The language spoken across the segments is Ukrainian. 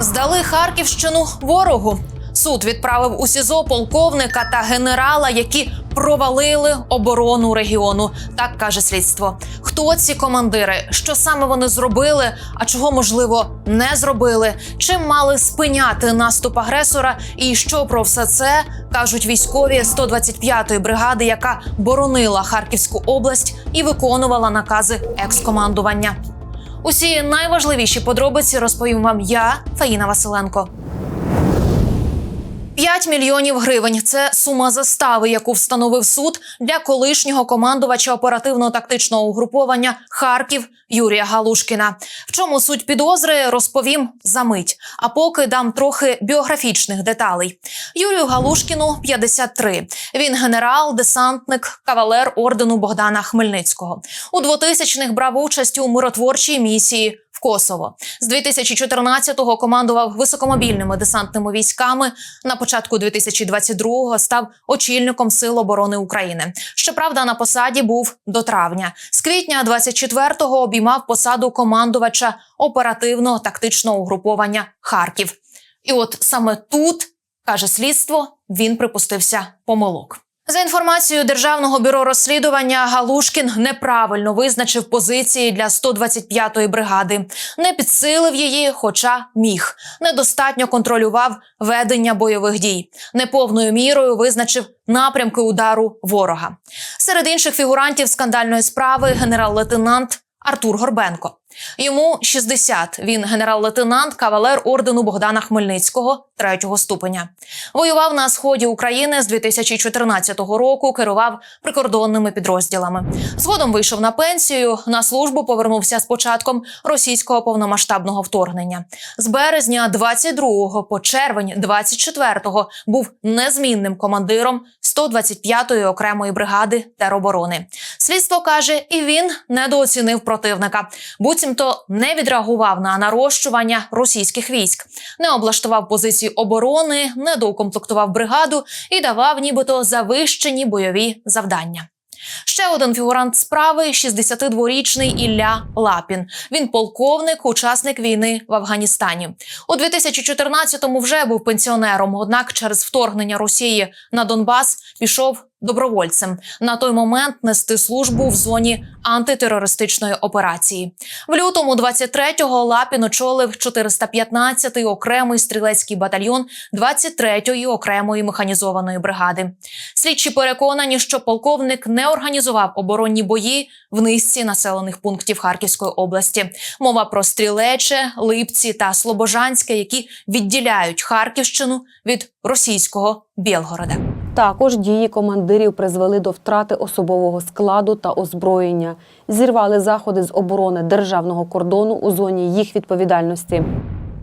Здали Харківщину ворогу. Суд відправив у СІЗО полковника та генерала, які провалили оборону регіону. Так каже слідство. Хто ці командири? Що саме вони зробили? А чого можливо не зробили? Чим мали спиняти наступ агресора? І що про все це кажуть військові 125-ї бригади, яка боронила Харківську область і виконувала накази екс-командування? Усі найважливіші подробиці розповім вам я, Фаїна Василенко. 5 мільйонів гривень це сума застави, яку встановив суд для колишнього командувача оперативно-тактичного угруповання Харків Юрія Галушкіна. В чому суть підозри розповім за мить. А поки дам трохи біографічних деталей. Юрію Галушкіну 53. Він генерал, десантник, кавалер ордену Богдана Хмельницького. У 2000-х брав участь у миротворчій місії Косово. З 2014-го командував високомобільними десантними військами. На початку 2022-го став очільником Сил оборони України. Щоправда, на посаді був до травня. З квітня 24-го обіймав посаду командувача оперативно-тактичного угруповання Харків. І от саме тут каже слідство, він припустився помилок. За інформацією Державного бюро розслідування, Галушкін неправильно визначив позиції для 125-ї бригади, не підсилив її, хоча міг. Недостатньо контролював ведення бойових дій, неповною мірою визначив напрямки удару ворога. Серед інших фігурантів скандальної справи генерал-лейтенант Артур Горбенко. Йому 60. Він генерал-лейтенант, кавалер ордену Богдана Хмельницького третього ступеня. Воював на сході України з 2014 року. Керував прикордонними підрозділами. Згодом вийшов на пенсію. На службу повернувся з початком російського повномасштабного вторгнення. З березня 22 по червень 24 був незмінним командиром 125-ї окремої бригади тероборони. Слідство каже, і він недооцінив противника. Буцімто не відреагував на нарощування російських військ, не облаштував позиції оборони, не доукомплектував бригаду і давав нібито завищені бойові завдання. Ще один фігурант справи 62-річний Ілля Лапін. Він полковник, учасник війни в Афганістані. У 2014-му вже був пенсіонером. Однак через вторгнення Росії на Донбас пішов добровольцем. На той момент нести службу в зоні антитерористичної операції. В лютому 23-го Лапін очолив 415-й окремий стрілецький батальйон 23-ї окремої механізованої бригади. Слідчі переконані, що полковник не організував оборонні бої в низці населених пунктів Харківської області. Мова про Стрілече, Липці та Слобожанське, які відділяють Харківщину від російського Білгорода. Також дії командирів призвели до втрати особового складу та озброєння, зірвали заходи з оборони державного кордону у зоні їх відповідальності.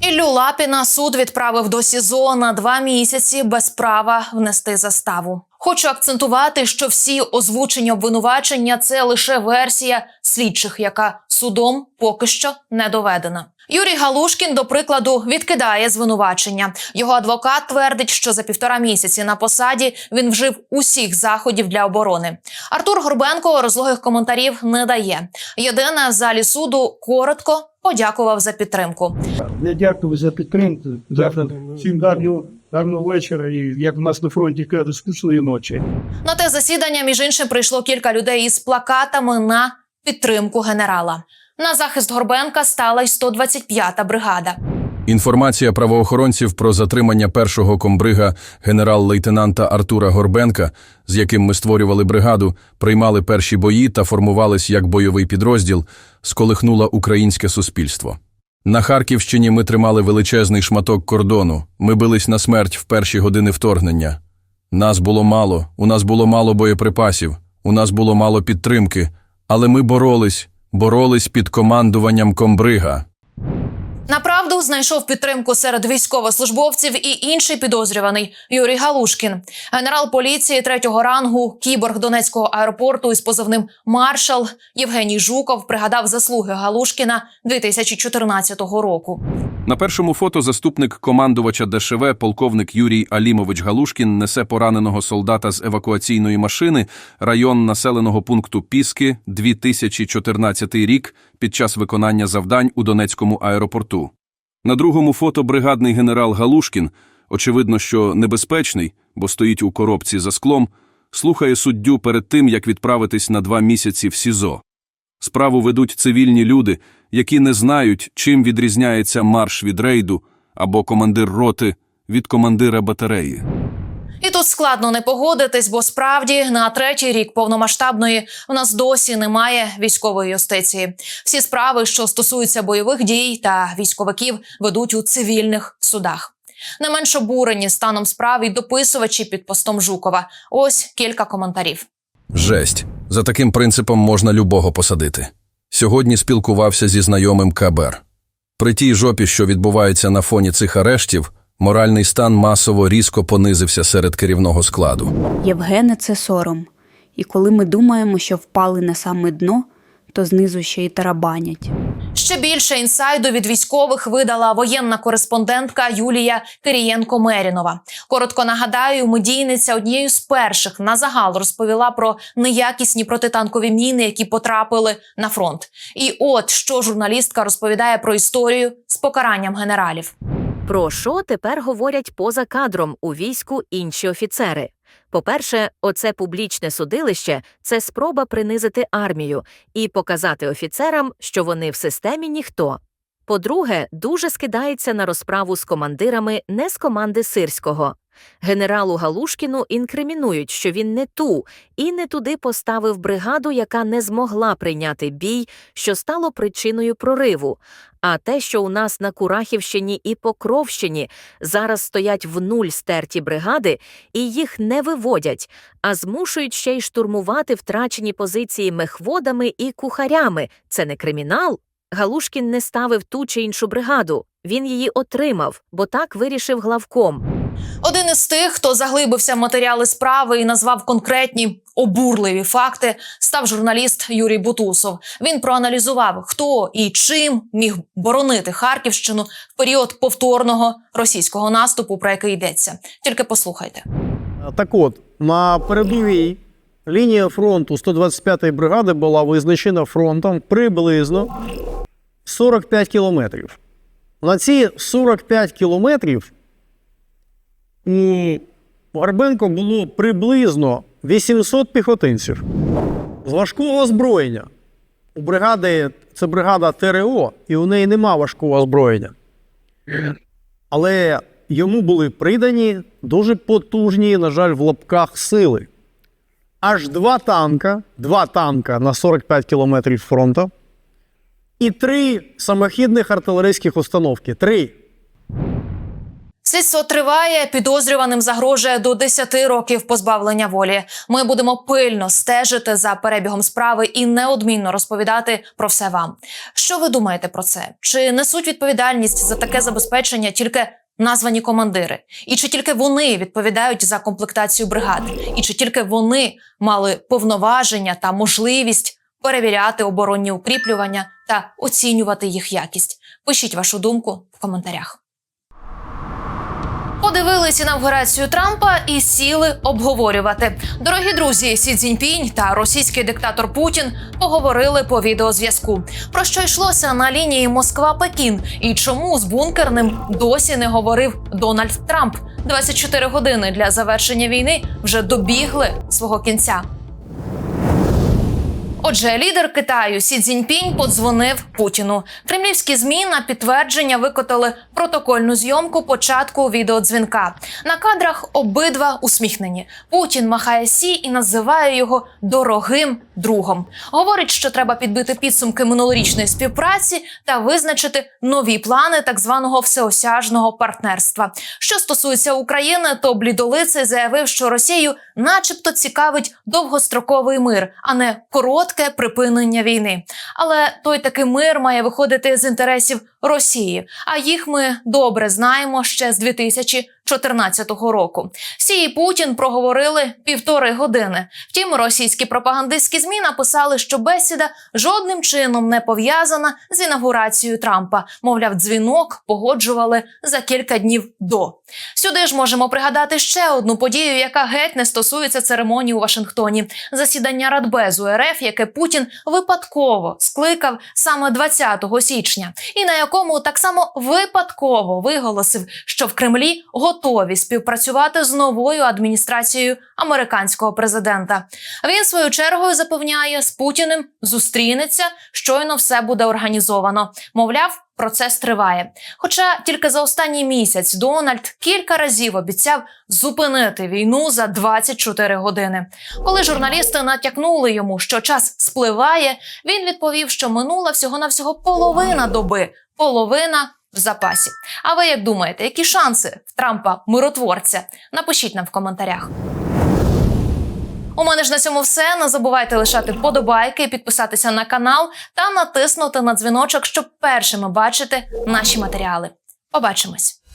Іллю Лапіна суд відправив до СІЗО на два місяці без права внести заставу. Хочу акцентувати, що всі озвучені обвинувачення це лише версія слідчих, яка судом поки що не доведена. Юрій Галушкін, до прикладу, відкидає звинувачення. Його адвокат твердить, що за півтора місяці на посаді він вжив усіх заходів для оборони. Артур Горбенко розлогих коментарів не дає. Єдине в залі суду коротко подякував за підтримку. Я дякую за підтримку. Завтра всім гарного, гарного вечора і як в нас на фронті кажуть, спішної ночі. На те засідання, між іншим, прийшло кілька людей із плакатами на підтримку генерала. На захист Горбенка стала й 125-та бригада. Інформація правоохоронців про затримання першого комбрига генерал-лейтенанта Артура Горбенка, з яким ми створювали бригаду, приймали перші бої та формувались як бойовий підрозділ, сколихнула українське суспільство. На Харківщині ми тримали величезний шматок кордону. Ми бились на смерть в перші години вторгнення. Нас було мало, у нас було мало боєприпасів, у нас було мало підтримки, але ми боролись, боролись під командуванням комбрига. Направду знайшов підтримку серед військовослужбовців і інший підозрюваний Юрій Галушкін, генерал поліції третього рангу, кіборг Донецького аеропорту із позивним Маршал Євгеній Жуков пригадав заслуги Галушкіна 2014 року. На першому фото заступник командувача ДШВ полковник Юрій Алімович Галушкін несе пораненого солдата з евакуаційної машини район населеного пункту Піски 2014 рік під час виконання завдань у Донецькому аеропорту. На другому фото бригадний генерал Галушкін, очевидно, що небезпечний, бо стоїть у коробці за склом, слухає суддю перед тим, як відправитись на два місяці в СІЗО. Справу ведуть цивільні люди, які не знають, чим відрізняється марш від рейду або командир роти від командира батареї. І тут складно не погодитись, бо справді на третій рік повномасштабної в нас досі немає військової юстиції. Всі справи, що стосуються бойових дій та військовиків, ведуть у цивільних судах. Не менш обурені станом справ і дописувачі під постом Жукова. Ось кілька коментарів. Жесть. За таким принципом можна любого посадити. Сьогодні спілкувався зі знайомим Кабер. При тій жопі, що відбувається на фоні цих арештів, моральний стан масово різко понизився серед керівного складу. Євгене, це сором. І коли ми думаємо, що впали на саме дно, то знизу ще й тарабанять. Ще більше інсайду від військових видала воєнна кореспондентка Юлія Кирієнко Мерінова. Коротко нагадаю, медійниця однією з перших на загал розповіла про неякісні протитанкові міни, які потрапили на фронт. І от що журналістка розповідає про історію з покаранням генералів. Про що тепер говорять поза кадром у війську інші офіцери? По-перше, оце публічне судилище це спроба принизити армію і показати офіцерам, що вони в системі ніхто. По-друге, дуже скидається на розправу з командирами не з команди Сирського. Генералу Галушкіну інкримінують, що він не ту і не туди поставив бригаду, яка не змогла прийняти бій, що стало причиною прориву. А те, що у нас на Курахівщині і Покровщині зараз стоять в нуль стерті бригади, і їх не виводять, а змушують ще й штурмувати втрачені позиції мехводами і кухарями. Це не кримінал. Галушкін не ставив ту чи іншу бригаду. Він її отримав, бо так вирішив главком. Один із тих, хто заглибився в матеріали справи і назвав конкретні обурливі факти, став журналіст Юрій Бутусов. Він проаналізував, хто і чим міг боронити Харківщину в період повторного російського наступу, про який йдеться. Тільки послухайте. Так от, на передовій лінія фронту 125-ї бригади була визначена фронтом приблизно 45 кілометрів. На ці 45 кілометрів у Горбенко було приблизно 800 піхотинців з важкого озброєння. У бригади це бригада ТРО, і у неї нема важкого озброєння. Але йому були придані дуже потужні, на жаль, в лапках сили. Аж два танка, два танка на 45 кілометрів фронту і три самохідних артилерійських установки. Три. Слідство триває, підозрюваним загрожує до 10 років позбавлення волі. Ми будемо пильно стежити за перебігом справи і неодмінно розповідати про все вам. Що ви думаєте про це? Чи несуть відповідальність за таке забезпечення тільки названі командири? І чи тільки вони відповідають за комплектацію бригад? І чи тільки вони мали повноваження та можливість перевіряти оборонні укріплювання та оцінювати їх якість? Пишіть вашу думку в коментарях. Подивились інавгурацію Трампа і сіли обговорювати. Дорогі друзі, Сі Цзіньпінь та російський диктатор Путін поговорили по відеозв'язку. Про що йшлося на лінії Москва-Пекін і чому з бункерним досі не говорив Дональд Трамп? 24 години для завершення війни вже добігли свого кінця. Отже, лідер Китаю Сі Цзіньпінь подзвонив Путіну. Кремлівські змі на підтвердження викотали протокольну зйомку початку відеодзвінка. На кадрах обидва усміхнені. Путін махає Сі і називає його дорогим другом. Говорить, що треба підбити підсумки минулорічної співпраці та визначити нові плани так званого всеосяжного партнерства. Що стосується України, то блідолицей заявив, що Росію, начебто, цікавить довгостроковий мир, а не коротке припинення війни. Але той такий мир має виходити з інтересів Росії. А їх ми добре знаємо ще з 2014 2014 року. Сі і Путін проговорили півтори години. Втім, російські пропагандистські змі написали, що бесіда жодним чином не пов'язана з інаугурацією Трампа. Мовляв, дзвінок погоджували за кілька днів до. Сюди ж можемо пригадати ще одну подію, яка геть не стосується церемонії у Вашингтоні. Засідання Радбезу РФ, яке Путін випадково скликав саме 20 січня, і на якому так само випадково виголосив, що в Кремлі готові співпрацювати з новою адміністрацією американського президента. Він свою чергою запевняє, з Путіним зустрінеться, щойно все буде організовано. Мовляв. Процес триває. Хоча тільки за останній місяць Дональд кілька разів обіцяв зупинити війну за 24 години. Коли журналісти натякнули йому, що час спливає, він відповів, що минула всього на всього половина доби, половина в запасі. А ви як думаєте, які шанси в Трампа миротворця? Напишіть нам в коментарях. У мене ж на цьому все. Не забувайте лишати подобайки, підписатися на канал та натиснути на дзвіночок, щоб першими бачити наші матеріали. Побачимось!